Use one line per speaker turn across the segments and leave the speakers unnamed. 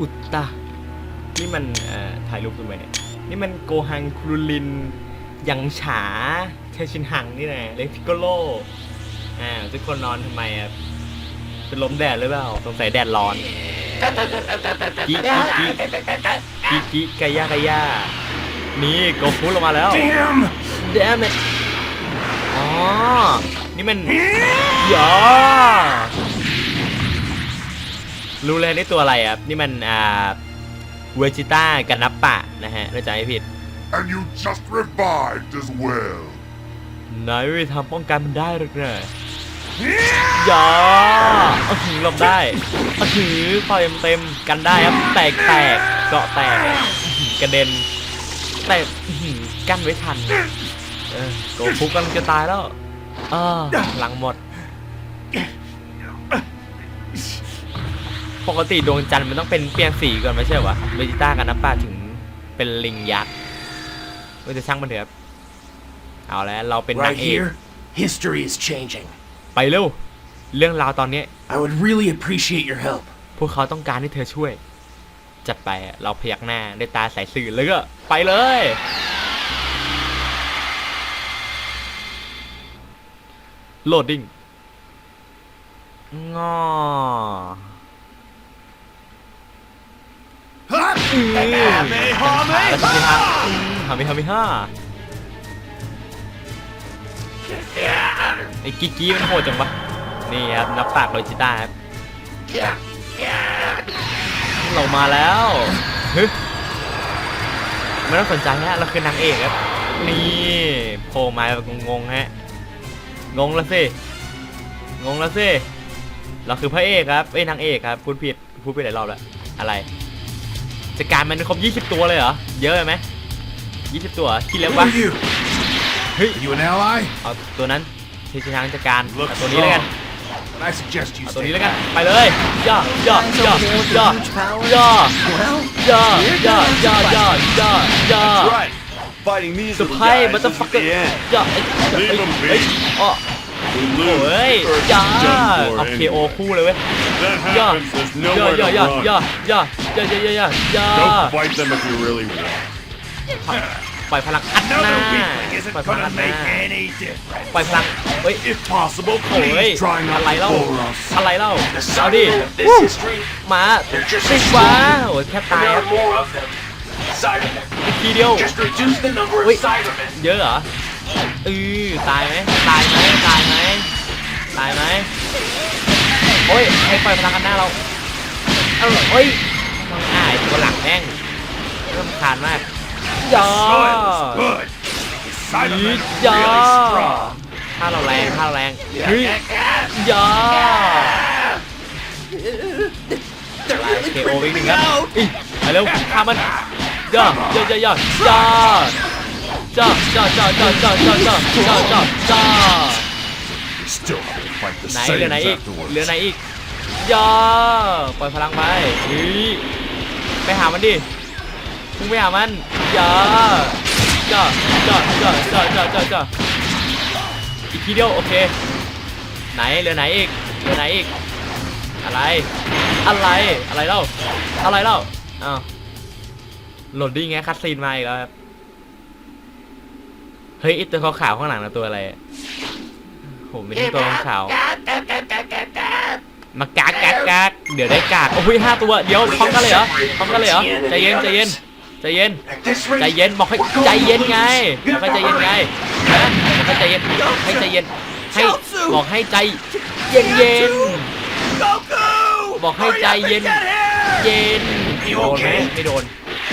อุตตะนี่มันเอ่อถ่ายรูปทำไมเนี่ย นี่มันโกฮังครูลิน ยังฉาเทชินหังนี่นะเลฟิโกโลอ่าทุกคนนอนทำไมอะเป็นลมแดดหรือเปล่าสงสัยแดดร้อนกิกิกิกิกิกายากายานี่โกฟุลงมาแล้ว
Damn!
Damn it อ๋อ นี่มันยา รู้เลยนี่ตัวอะไรอะนี่มันอ่าเวจิต้ากันนับปะนะฮะถ้าจำไม่ผิด
And you just revived as well.
นายไม่ทำป้องกันมันได้หรอกนะยาอื้อหือหลบได้อื้อหือต่อยเต็มๆกันได้ครับแตกแตกเกาะแตกอื้อหือกระเด็นแต่อื้อหือกั้นไว้ทันเออโกฟุกกำลังจะตายแล้วเออหลังหมด ปกติดวงจันทร์มันต้องเป็นเปลี่ยนสีก่อนไม่ใช่เหรอวะเวจิต้ากันนับป้าถึงเป็นลิงยักษ์ก็จะช่างมันเถอะครับเอาแล้วเราเป็นนาง
Right
เอก
here, history is changing.
ไปเร็วเรื่องราวตอนนี้
I would really appreciate your help.
พวกเขาต้องการให้เธอช่วย จัดไปอะเราพยักหน้าด้วยตาใสสื่อแล้วก็ไปเลย โหลดดิ้งงออืม แล้วสิครับอืมฮามิฮามิฮ่าไอ้กิกกี้มันโหดจังวะนี่ครับนับปากโรจิต้าครับเรามาแล้วฮึไม่ต้องสนใจฮะเราคือนางเอกครับนี่โผล่มาแบบงงฮะงงแล้วสิงงแล้วสิเราคือพระเอกครับเอ้ยนางเอกครับพูดผิดพูดไปหลายรอบแล้วอะไร จัดการมันครบ 20 ตัวเลยเหรอ เยอะไปไหม20ตัวที่เล็ก
Who
วะ
are you?
เฮ้ย
Are you an ally?
เอาตัวนั้นที่ทางจัดการเอาตัวนี้แล้วกัน
Then I suggest you
เอาตัว
stay
นี้แล้วกัน
back.
ไปเลยย่าย่าย่าย่าย่า
Well,
ย่าย่าย่าย่าย่าย่า
Right. Fighting these
สุด
little
ท้าย
guys
มันจะ
isn't
ฟักกัน
the end.
ย่าไอ้ไอ้
Leave 'em be.
ไอ้อ๋อ
We
โอ้ย
lose. or
ย่า
it's done for
เอาเคโอ
anyway.
คู่เลยเว้ย
That
ย่า
happens. There's
ย่า
nowhere
ย่า
to
ย่า
run.
ย่าย่าย่าย่าย่าย่าย่า
Don't fight them if you really want.
ปล่อยพลังอัดหน้า
another weakling isn't
ปล่อยพลังอั
gonna
ดหน้า
make any difference.
ปล่อยพลังเฮ้ย
If possible,
โอ้ย
please try
อะ
not
ไร
to
เล่า
bore us.
อะไรเล่า
The
เอาดิ
cybermen of this
วู้
history,
หมาติดหมาโอ้ยแทบตาย
there
ครับ
are more of them. Cybermen.
อีกทีเดียว
Just reduce the number of
Wait.
Cybermen.
เยอะเหรอเออตายไหมตายไหมตายไหมตายไหมโอ้ยให้ปล่อยพลังกันหน้าเราเออโอ้ยมังอ่ายตัวหลังแม่งเริ่มคานมากย่อ
Soil is good. Cybermen
ย่อ
are really strong.
ถ้าเราแรงถ้าเราแรงเฮ้ยย่อ
They're
เคโอวิ่งหนึ่งครับอีไปเร็วฆ่ามันย่อย่อย่อย่อย่อย่ อย่อย่อย่อย่อย่อย่อย่อย่อย่อย่อ
Still have to fight the
ไหนเหลือไหน
Saiyans
อีก
afterwards.
เหลือไหนอีกย่อปล่อยพลังไปเฮ้ยไปหามันดิมึงไปหามันย่อย่อย่อย่อย่อย่อย่อย่ออีกทีเดียวโอเค ไหนเหลือไหนอีกเหลือไหนอีก อะไร อะไรอะไรเล่าอะไรเล่าอ้าวโหลดดิ้งไงคัดซีนมาอีกแล้วครับ เฮ้ยไอตัวขาวๆข้างหลังนะตัวอะไรอะผมไม่ใช่ตัวขาวๆมากากกากกากเดี๋ยวได้กากโอ้ยห้าตัวเดี๋ยวพร้อมกันเลยเหรอพร้อมกันเลยเหรอใจเย็นใจเย็นใจเย็น
At this
ใจ
rate,
เย็นบอกให้ใจเย็นไงบอกให้ใจเย็นไงนะบอกให้ใจเย็นให้ใจเย็นให้บอกให้ใจเย็นเย็น
Goku!
บอกให้ใจเย็นเย็นโดนไหมไม่โดน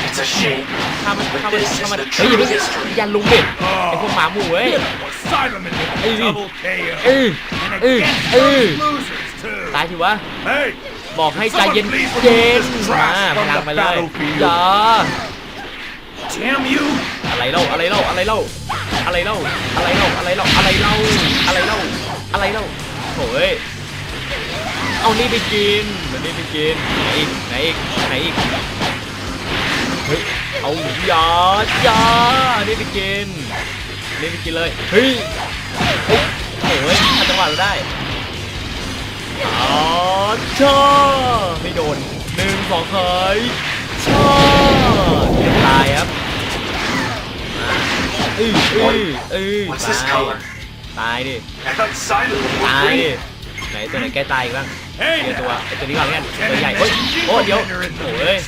It's a shame.
ข้ามัน
But
ข้ามัน
this is
ข้ามัน
the
เฮ้ยอย่า
true
เพิ่ง
history.
ยันลุงดิไอพวกหมาหมู่เว้ย
Cybermen with
Hey,
double KO.
เออ
And
Hey,
against
hey.
those losers, too.
ตายทีวะ
Hey,
บอกให้ใจเย็น
Someone please
เย็น
remove this
มา
trash
พ
from
ลัง
the
ไปเลย
battlefield.
อย่า
damn you!
อะไรเล่าอะไรเล่าอะไรเล่าอะไรเล่าอะไรเล่าอะไรเล่าอะไรเล่าอะไรเล่าอะไรเล่าโถ่เอ้ยเอานี่ไปกินเอานี่ไปกินไหนอีกไหนอีกไหนอีก เฮ้ย เอาอย่าอย่านี่ไปกินนี่ไปกินเลย เฮ้ยเฮ้ยโถ่เอ้ยถ้าจังหวะเราได้อ๋อชอไม่โดนหนึ่งสองเคยชอตายครับอืออืออือ
What's
ตา
this
ย
color?
ตายดิ
I thought Simon
ตาย
was
ดิ
green.
ไหนตัวไหนแกตายอีกบ้าง
Hey
เดี๋ยวตัว
now.
ไอตัวนี้ก่อนกันตัว
Ten
ใหญ่
minutes
โอ้ยโอ้เดี๋ยว
You're in the
โอ้ย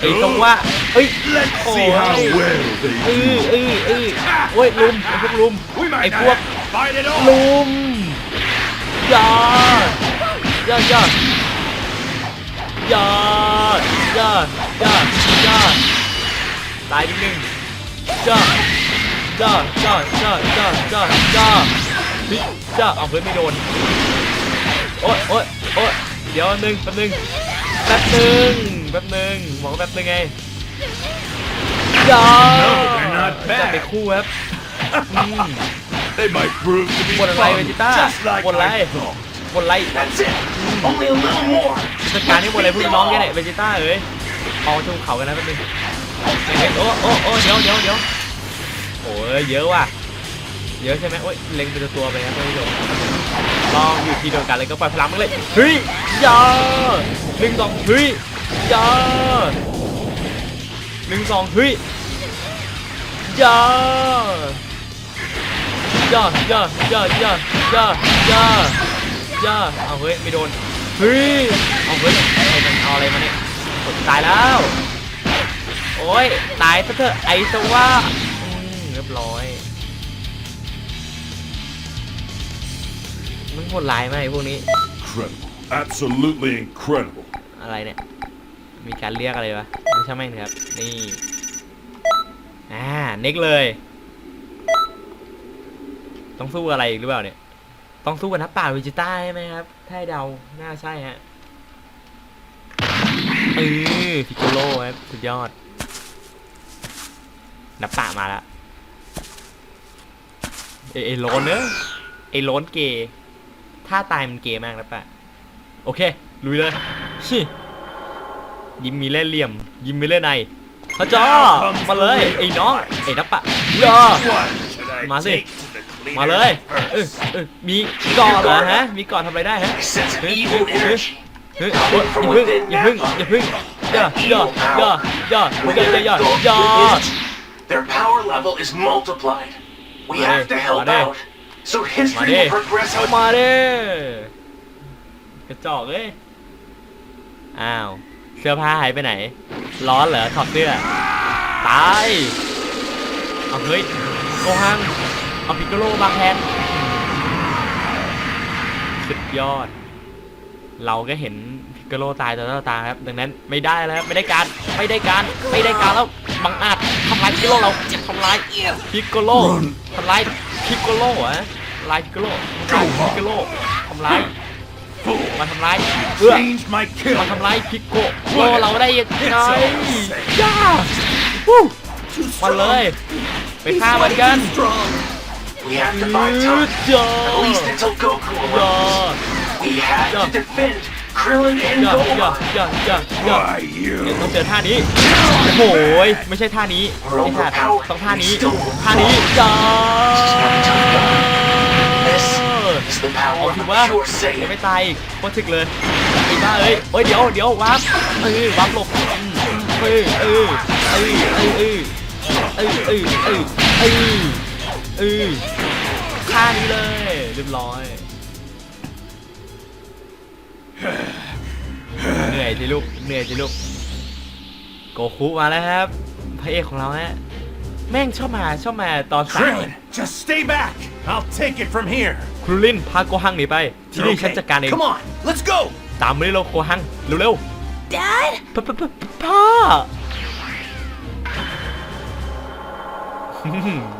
ไอตรงว่าเอ้ยโอ้ย
how well they
อือ
do.
อืออโอ้ยลุมไอพวกลุมไอ
might
พวกลุมอย่าอย่าอย่าอย่าอย่าอย่าอย่าตายนิดนึงยายายายายายายาพิจ้าเอาเพื่อนไม่โดนโอ๊ยโอ๊ยโอ๊ยเดี๋ยวแป๊บนึงแป๊บนึง แป๊บนึงแป๊บนึงบอกว่าแป๊บนึงไงอย่า
No, they're not
จะไป
bad.
คู่ครับอืม
They might prove to be
บนอะไร
fun,
เวจิต้า
just like
บนอะไร
I thought.
บนอะไร
That's it. Only a little more.
จัดการให้บนอะไรพวกน้องแกเนี่ยเวจิต้าเอ้ยเอาชูเขากันนะแป๊บนึงเฮ้ยโอ้โอ้โอ้เดี๋ยวเดี๋ยวเดี๋ยวโอ้ยเยอะว่ะ เยอะใช่ไหมโอ้ยเล็งเป็นตัวไปครับท่านผู้ชม ลองอยู่ที่เดียวกันเลยก็ปล่อยพลังมันเลยเฮ้ยยาหนึ่งสองเฮ้ยยาหนึ่งสองเฮ้ยยายายายายายายายาเอาเฮ้ยไม่โดนเฮ้ยเอาเฮ้ยไอ้มันเอาอะไรมาเนี่ยตายแล้วโอ้ยตายซะเถอะไอ้สว่าเรียบร้อย โหดร้ายไหมากไอ้พวกนี้
Incredible. Absolutely incredible.
อะไรเนี่ย มีการเรียกอะไรวะไม่ใช่แม่งครับ นี่ อ่า เน็กเลย ต้องสู้อะไรอีกหรือเปล่าเนี่ย ต้องสู้กับนักป่าวิจิต้าใช่ไหมครับ ถ้าให้เดา น่าใช่ฮะเออพิกโกโลครับ สุดยอด นับป่ามาแล้ว เอไอโลนเนอะไอโลนเกย์ ถ้าตายมันเกย์มากนะป่ะโอเค ลุยเลยชิยิ้มมีเล่นเหลี่ยม ยิ้มมีเล่นในพระเจ้ามาเลย ไอ้น้อง ไอ้นับปะย่า
What should I
Mà gì?
take to the cleaner
มาเลยเออ
first?
เออมีก่อนเหรอฮะ มีก่อนทำอะไรได้ฮะ
I sense an
Huh?
evil
Huh?
energy.
เฮ้ยโอ๊ยอย่าพึ่งอย่าพึ่งอย่าพึ่งอย่าอย่าอย่าอย่าอย่าอย่าอย่าอย่า
Their power level is multiplied. We
Mà
have
đi,
to help
mà đi.
out. So history
đi.
will progress
เข้า
how
มาเด้กระจอกเอ้ย อ้าว เสื้อผ้าหายไปไหน ร้อนเหรอถอดเสื้อ ตาย เอาเฮ้ยโกหัง เอาพิกโกโลมาแทนสุดยอด เราก็เห็นพิ กโกโลตายต่อหน้าต่อตาครับ ดังนั้นไม่ได้แล้วครับไม่ได้การไม่ได้การไม่ได้การแล้วบังอาจทำลายพิกโกโลเราทำลายพิกโกโลทำลายพิกโกโลเหรอะทำลายพิกโกโลทำลายพิกโกโลทำลายมาทำร้ายเพื่อ
change my kill.
มาทำร้ายพิกโกโลเราได้ยังไงย่าวู้มาเลยไปฆ่ามันกัน
We have to
ยื
buy
ด
time.
ย่า
At least until Goku
ย่า
arrives. We have
Yeah.
to defend Krillin and
ย่าย่า
Gohan.
ย่าย่าย่า
Why you?
ต้องเจอท่านี้โอ้โหยไม่ใช่ท่านี้ไม่ใช่ท่าต้องท่านี้ท่านี้ย่า
This is the
เอา
power
ถื
of
อว่า
a pure
ยังไม่
Saiyan.
ตายอีกโคตรถึกเลยไอ้บ้าเอ้ยเอ้ยเดี๋ยวเดี๋ยววาร์ปเอ้ยวาร์ปหลบเอ้ยเอ้ยเอ้ยเอ้ยเอ้ยเอ้ยเอ้ยเอ้ยเอ้ยเอ้ยท่านี้เลยเรียบร้อย เหนื่อยสิลูก เหนื่อยสิลูก โกคุมาแล้วครับ พระเอกของเราฮะ แม่งชอบมาชอบมาตอนสาย
Krillin, just stay back. I'll take it from here.
ครูลินพาโกหังหนีไป ที่นี่ฉันจัดการเอง
Come on, let's go.
ตามมาเลยเราโกหัง เร็ว
Dad?
ๆพ่อพ่อพ่อพ่อ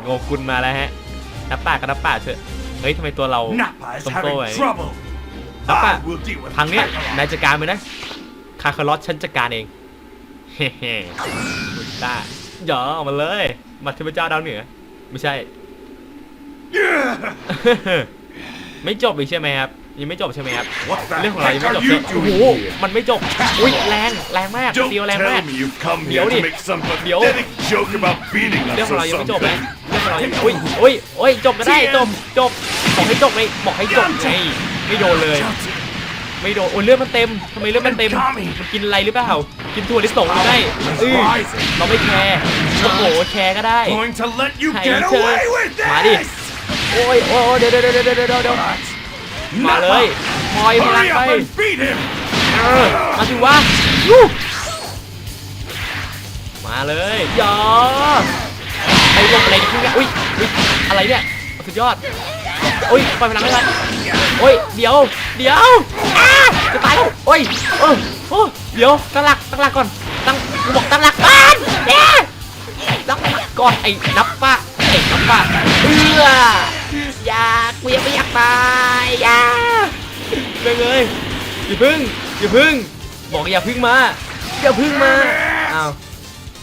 โงกุลมาแล้วฮะนับป่ากับนับป่าเถอะ เฮ้ยทำไมตัวเรา
Nappa is
ต้มโต้
having
ไว้
trouble.
Nappa,
I will deal with
ทางเนี้ย
Kakarot.
นายจัดการไปนะ คาคารอสฉันจัดการเอง เฮ้เฮ้บุตาอย่าเอามาเลย มาเทพเจ้าดาวเหนือ ไม่ใช่ ไม่จบอีกใช่ไหมครับ ยังไม่จบใช่ไหมครับ
What the
เรื่องของเรา
heck
ยังไม่จ
are
บ
you
โอ้โห
doing here?
มันไม่จบ อุ้ยแรง แรงมาก
Don't
เดียวแรงมาก
tell me you've come
Điệu
here
đi.
to make some
Điệu.
pathetic joke about beating
เรื่อง
us
ของ
or
เรายังไม่จบนะ
something.
เรื่องของเรายังอุ้ยอุ้ยอุ้ยจบก็ได้ จบ จบ บอกให้จบเลย บอกให้จบไง ไม่โดนเลย ไม่โดนโอ้ยเลือดมันเต็มทำไมเลือดมันเต็มมันกินอะไรหรือเปล่ากินถั่วลิสงหรือไม่เออเราไม่แคร์โอ้โหแคร์ก็ได้
Going to let you
Hey,
get
sir.
away with
Marty.
this!
โอ้ยโอ้ยเดี๋ยวเดี๋ยวเดี๋ยวเดี๋ยวเดี๋ยวเดี๋ยวมาเลยมอยพลัง
Hurry
ไป
up and beat him!
เออมาสิวะยูมาเลยยอไอ้พวกอะไรเนี่ยอุ้ยอุ้ยอะไรเนี่ยสุดยอดอุ้ยปล่อยพลังไม่ทัน โอ้ย เดี๋ยว เดี๋ยวอ้าจะตายแล้วโอ้ยเออโอ้เดี๋ยว ตั้งหลัก ตั้งหลักก่อน ตั้งกูบอกตั้งหลักบ้านเอ๊ะตั้งหลักก่อน ไอ้นับป้าไอ้นับป้าเอื้ออย่ากูยังไม่อยากตายอย่าไปเลยอย่าพึ่ง อย่าพึ่ง บอกอย่าพึ่งมา อย่าพึ่งมา อ้าว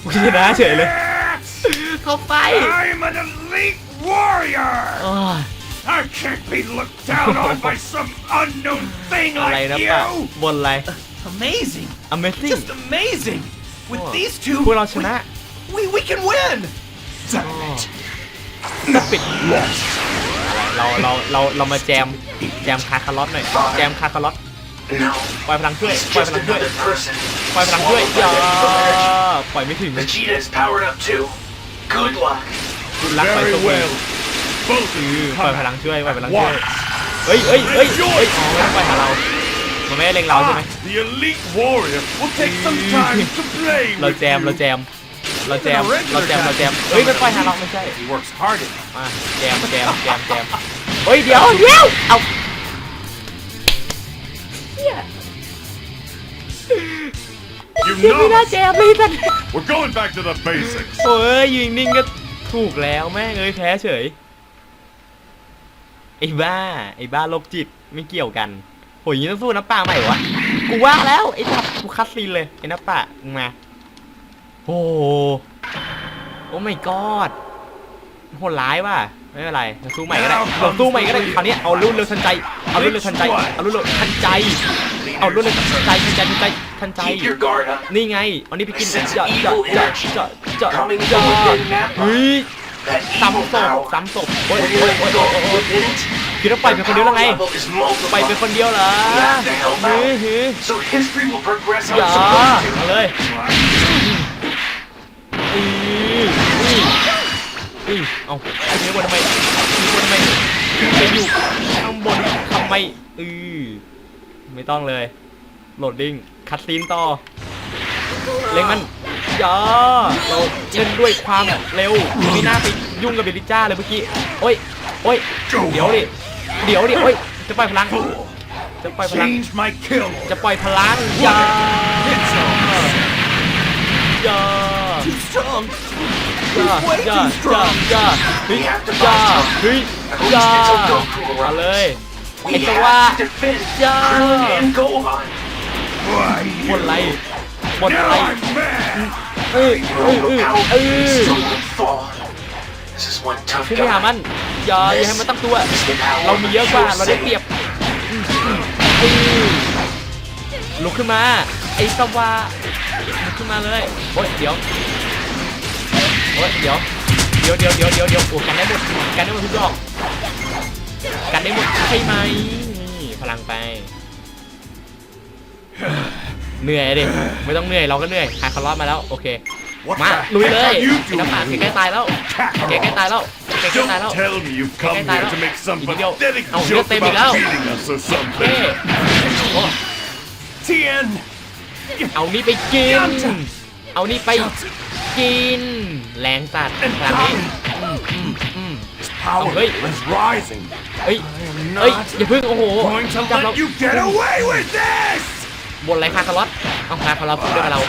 กูชนะเฉยเลยเข้าไป
I'm an elite warrior!
โอ้ย
I can't be looked down on by some unknown thing
อะไร
like
นะป้า
you!
บนอะไร
Amazing.
Amazing
Just amazing. With
Oh.
these two,
พวกเราชนะ
we, we can win.
ก็ปิดเราเราเราเรามาแจมแจมคาคาร์ลอตหน่อยแจมคาคาร์ลอต
No,
ปล่อยพลังช่วย
he's
ปล่อยพ
just
ลังช่วย
another person.
ปล่อยพลังช่วย
Swallowed
อย่า
by the
ปล่อยไม่ถึง
The cheetah is powered up too. Good luck.
คุณรักไป
Very
ตัวเอง
well.
ปล่อย
come
พลัง
out.
ช่วยปล่อยพลังช่วย
Once.
เฮ้ยเฮ้ยเฮ้ยเฮ้ยอ๋อไม่ต้องปล่อยหาเรามันไม่ได้เล็งเราใช่ไหม
Ah, the elite warrior will take some time to play
เรา
with
แจมเรา
you.
แจมเราแจมเราแจมเราแจมเฮ้ยมันปล่อยหาเราไม่ใช่
He works hard at
มาแจมแจมแจมแจมเฮ้ยเดี๋ยวเดี๋ยวเอา
You
ยังไม่น่า
know,
แจมเลยท่าน
we're going back to the basics.
โอ้ยยิงนิ่งก็ถูกแล้วแม่งเอ้ยแพ้เฉย ไอ้บ้า ไอ้บ้าโรคจิตไม่เกี่ยวกันโหยางนี้ต้องสู้น้ำป่าใหม่วะ กูว่าแล้วไอ้ทับกูคัดซีนเลยไอ้น้ำป่ามึงมาโอ้โหโอ้ไม่กอดโหดร้ายว่ะไม่เป็นไรเราสู้ใหม่ก็ได้เราสู้ใหม่ก็ได้คราวนี้เอารุ่นเร็วทันใจเอารุ่นเร็วทันใจเอารุ่นเร็วทันใจเอารุ่นเร็วทันใจทันใจทันใจทันใจ
Keep your guard up.
นี่ไงเอานี้ไปกิน
Sense
เจาะ
evil
เจาะเจาะ
energy
เจาะเจาะ
coming
เจาะ
from within that
เฮ้ย
That
ซ้ำ
evil
ศพ
power.
ซ้ำศพโอ้ย
When
โอ้
you
ยโอ้ย
let
โอ้
go
ยโอ้ยโอ้ย
within it,
คิดว่าปล่อย
the
เป็นคนเดียวแล้ว
power
ไง
level is
ไปเป็นคน
multiplied.
เดียวเหรอ
You have to help
เฮ้ย
out.
เฮ้ย
So history will progress how
อย่า
it's supposed to.
เอาเลยอืออืออือเอาไอ้เนี้ยบนทำไมมีบนทำไมไปอยู่ข้างบนทำไมอือไม่ต้องเลยโหลดดิ้งคัดซีนต่อเล็งมันอ ย่าเราเล่นด้วยความเร็วไม่น่าไปยุ่งกับเบลิจ้าเลยเมื่อกี้โอ้ยโอ้ยเดี๋ยวดิเดี๋ยวดิโอ้ยจะปล่อยพลังจะปล่อยพลัง
Change my kill.
จะปล่อยพลังอย่าอย่า
Too strong.
อย่าอย่าอย่าอย่าเฮ้ยอย่าเฮ้ยอย่าเอาเลย
We
ไอ้ตัว
have to defend
Yeah.
Krillin and Gohan.
Why,
บนอะไร
you?
บนอะไร
Now I'm mad.
เออเออ
Your
เออ
power
เออ
still won't fall. This is one tough
ขึ้นไปหามัน
guy.
อย่าอย่าให้มันตั้งตัว เรามีเยอะกว่าเราได้เปรียบอืมอืมอืมลุกขึ้นมาไอ้สวาลุกขึ้นมาเลยโอ้ยเดี๋ยวโอ้ยเดี๋ยวเดี๋ยวเดี๋ยวเดี๋ยวเดี๋ยวเดี๋ยวโอ้กันได้หมดกันได้หมดทุกดอกกันได้หมดใช่ไหมนี่พลังไป เหนื่อยดิไม่ต้องเหนื่อยเราก็เหนื่อยหายคาร์ลอดมาแล้วโอเค
What
มา
the
ลุย
heck
เลย
are you
ไอ้น้ำปาก
doing?
ใกล้ๆตายแล้วแกใกล้ตายแล้วแกใกล้
Don't
ตายแล้ว
tell me you've come
Cái tay
here
đó.
to make some
Nhìn vô.
pathetic
Ông
joke
nhấc tay mình
about
đâu.
beating us or
เท่
something.
โอ้
Tien.
เอานี่ไปกิน เอานี่ไปกิน แรงตัดพลังนี้อืมอืมอืม
His power
wait.
is rising.
เฮ้ย เฮ้ย อย่าเพิ่งโอ้โห
Going to
จับเรา บนไรคาคาร์ลอตเอาคาคาร์ลอตพูดด้วยกับเรา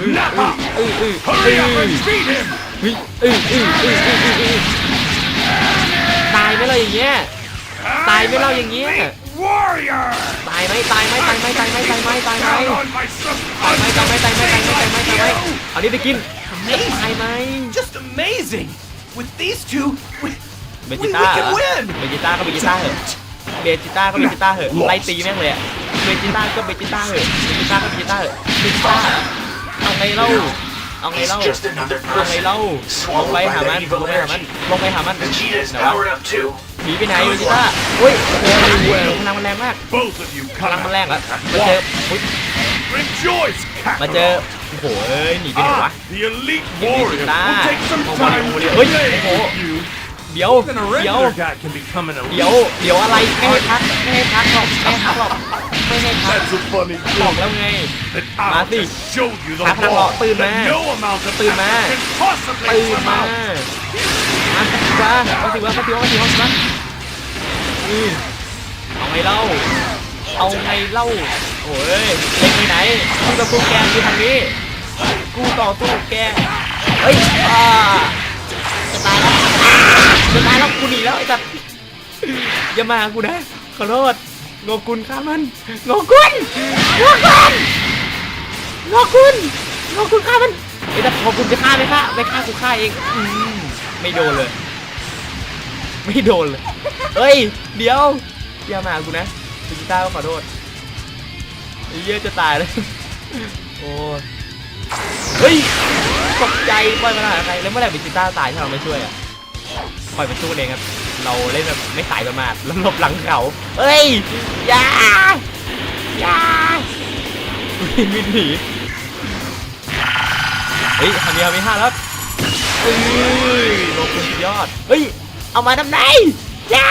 อืออืออืออือ
Hurry up
อือ
and beat him!
เฮ้ยอืออืออืออืออืออือตายไหมเราอย่างเงี้ย Tay với lau อย่างเงี้ยตายไหมตายไหมตายไหมตายไหมตายไหมตายไหมตายไหมตายไหมตายไหมตายไหมตายไหมตายไหมเอานี่ไปกินตายไหม
Just amazing. With these two, we,
เบ
we,
จิต้า
can win.
เบจิต้าก็เบจิต้าเหอะเบจิต้าก็เบจิต้าเหอะไล่ตีแม่งเลยอะ เบจิต้าก็เบจิต้าเหอะเบจิต้าก็เบจิต้าเหอะเบจิต้าเอาไงเล่าเอาไง
He's
เล่า
just another
เอาไง
person.
เล่าลง
Swallowed
ไป
by
หา
the
มัน
evil
ลงไปหามัน
energy.
ลงไปหามัน
The cheetah is
ไหนวะ
powered up too.
หนีไปไหนเวจิต้าเฮ้ยโอ้โหพลังมันแรงมาก
Both of you
พลัง
come
มันแรง
at
อะ
me
มาเจอ
at
อุ๊ย
once. Rejoice,
มาเจอ
Kakarot.
โอ้โหเอ้ยหนีไปไหนวะ
Ah, the elite
เว
warrior
จิต้า
will take some
โอ้โห
time
โอ้
to
โหเฮ้ย
play
โอ้โห
with you.
เดี๋ยว
Even a
เดี๋ยว
regular guy can become an
เดี๋ยว
elite.
เดี๋ยวอะไร ไม่ให้พัก ไม่ให้พักหรอกไม่ให้พักหรอก ไม่ให้พัก
That's a funny
บอก
joke.
แล้วไง
That
Mà
I'll
gì?
just show you the
Thả thằng
wall
lọ, từ
that
mà.
no amount of
Từ mà.
effort can possibly
ตื่นมา
surmount.
มามาสิวะมาสิวะมาสิวะมาสิวะอืมเอาไงเล่า เอาไงเล่า โอ้ยเล็กที่ไหนกูต่อสู้แกอยู่ทางนี้ กูต่อสู้แกเฮ้ยอ่าจะตายแล้วอ่าจะตายแล้วกูหนีแล้วไอ้สัตว์อย่ามาหากูนะขอโทษ งอกุลฆ่ามันงอกุลงอกุลงอกุลงอกุลฆ่ามันไอ้แต่พอคุณจะฆ่าไหมฆ่าไม่ฆ่ากูฆ่าเองอืมไม่โดนเลย ไม่โดนเลยเฮ้ย เดี๋ยวอย่ามาหากูนะคุณกีตาก็ขอโทษไอ้เหี้ยจะตายเลยโอ้ยเฮ้ยตกใจปล่อยมันหาใครแล้วเมื่อไหร่บิจิต้าตายถ้าเราไม่ช่วยอะปล่อยมันสู้เองครับ เราเล่นแบบไม่สายประมาทแล้วหลบหลังเขาเฮ้ยอย่าอย่าวิ่งวิ่งหนีเฮ้ยทำยังไม่ห้าแล้วเอ้ยโลกุนสุดยอดเฮ้ยเอามาทำไมอย่า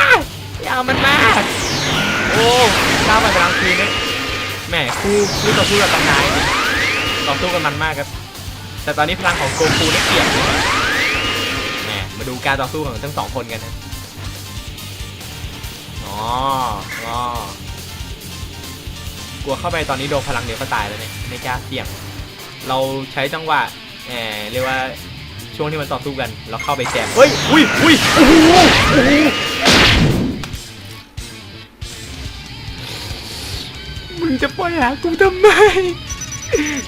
อย่ามันมาโอ้ก้าวไปกลางคืนเนี่ยแหมคู่คู่ต่อสู้กับตำนายต่อสู้กันมันมากครับ แต่ตอนนี้พลังของโกคูได้เปรียบแหมมาดูการต่อสู้ของทั้งสองคนกันนะ อ๋ออ๋อกลัวเข้าไปตอนนี้โดนพลังเดียวก็ตายแล้วเนี่ยไม่กล้าเสี่ยง เราใช้จังหวะแหมเรียกว่าช่วงที่มันต่อสู้กัน เราเข้าไปแจมเฮ้ยอุ้ยอุ้ยโอ้โหโอ้โหมึงจะปล่อยหากูทำไม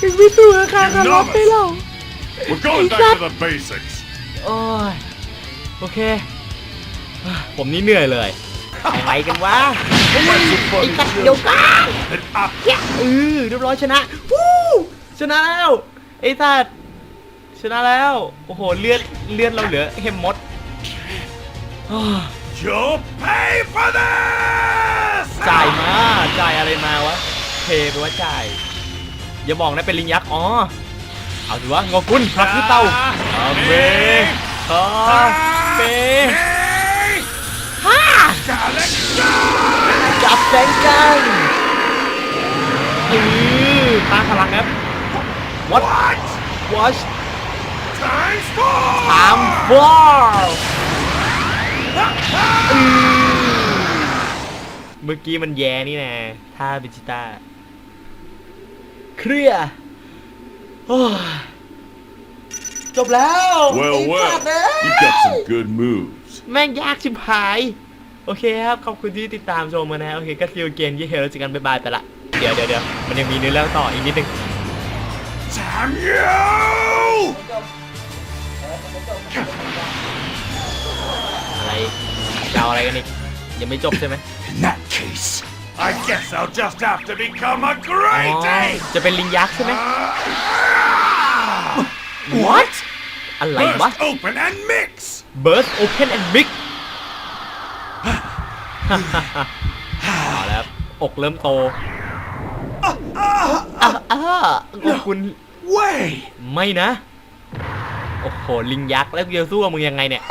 มึงไม่ตัวข้าคารอบไปหรอก
We're going back to the basics.
โอ้ยโอเค ผมนี่เหนื่อยเลย อะไรกันวะเฮ้ยไอ้ตัดเดียวกัน
That I
แกะเออเรียบร้อยชนะวู้ชนะแล้วไอ้ตัดชนะแล้วโอ้โหเลือดเลือดเราเหลือเห็มมดอ้าว
you'll pay for this!
จ่ายมาจ่ายอะไรมาวะเพย์ไปว่าจ่าย อย่าบอกนะเป็นลิงยักษ์อ๋อเอาถือว่างอกุลพระคือเต่าอาเมอาเมฮ่า จับแสงกันเออตาพลังครับ What Watch
Times four!
Time for อือเมื่อกี้มันแย่นี่นะท่าบิจิต้า เคลียร์โอ้ยจบแล้ว
Well,
ไอ้สัต
well,
ว์เอ้ย
you got some good moves.
แม่งยากชิบหาย โอเคครับ ขอบคุณที่ติดตามชมมานะโอเค ก็ซีลเกมยี่เฮลเจอกันบ๊ายบายไปละ เดี๋ยวเดี๋ยวเดี๋ยวมันยังมีเนื้อเรื่องต่ออีกนิดนึง
Damn you!
อะไรจะเอาอะไรกันอีกยังไม่จบใช่ไหม
In that case, I guess I'll just have to become a
อ๋อ
great ape!
จะเป็นลิงยักษ์ใช่ไหม
What?
อะไรวะ
Burst open and mix!
Burst Open and Mix เอาแล้วครับอกเริ่มโตอะอะขอบคุณ
Way!
ไม่นะ โอ้โห ลิงยักษ์แล้วกูจะสู้กับมึงยังไงเนี่ย